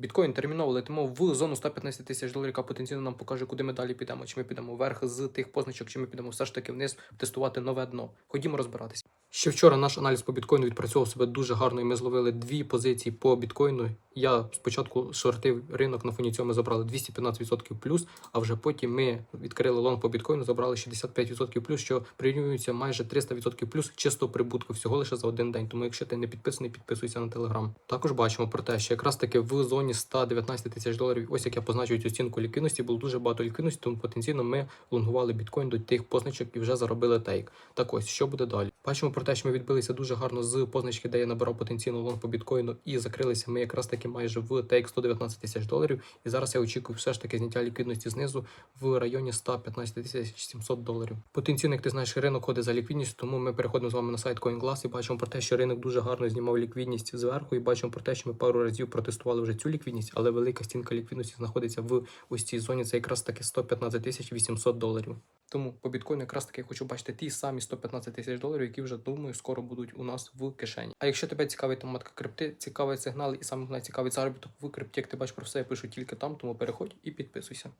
Біткоін терміново летимо в зону 115 тисяч доларів, яка потенційно нам покаже, куди ми далі підемо. Чи ми підемо вверх з тих позначок, чи ми підемо все ж таки вниз тестувати нове дно. Ходімо розбиратися. Ще вчора наш аналіз по біткоїну відпрацьовував себе дуже гарно, і ми зловили дві позиції по біткоїну. Я спочатку шортив ринок на фоні цього ми забрали 215% плюс, а вже потім ми відкрили лонг по біткоїну, забрали 65% плюс, що прирівнюється майже 300% плюс чистого прибутку всього лише за один день. Тому якщо ти не підписаний, підписуйся на телеграм. Також бачимо про те, що якраз таки в зоні 119 тисяч доларів, ось як я позначую цю оцінку ліквідності, було дуже багато ліквідності, тому потенційно ми лонгували біткоін до тих позначок і вже заробили тейк. Так ось, що буде далі? Бачимо про те, що ми відбилися дуже гарно з позначки, де я набирав потенційно лонг по біткоїну, і закрилися ми якраз таки майже в тейк 119 тисяч доларів. І зараз я очікую все ж таки зняття ліквідності знизу в районі 115 тисяч 700 доларів. Потенційно, як ти знаєш, ринок ходить за ліквідністю, тому ми переходимо з вами на сайт CoinGlass і бачимо про те, що ринок дуже гарно знімав ліквідність зверху, і бачимо про те, що ми пару разів протестували вже цю ліквідність, але велика стінка ліквідності знаходиться в ось цій зоні. Це якраз таки 115 тисяч 800 доларів. Тому по біткоїну якраз таки хочу бачити ті самі 115 тисяч доларів, які вже думаю скоро будуть у нас в кишені. А якщо тебе цікавить тематика крипти, цікавий сигнал і саме найцікавий цікавий заробіток в крипті, як ти бачиш про все, я пишу тільки там, тому переходь і підписуйся.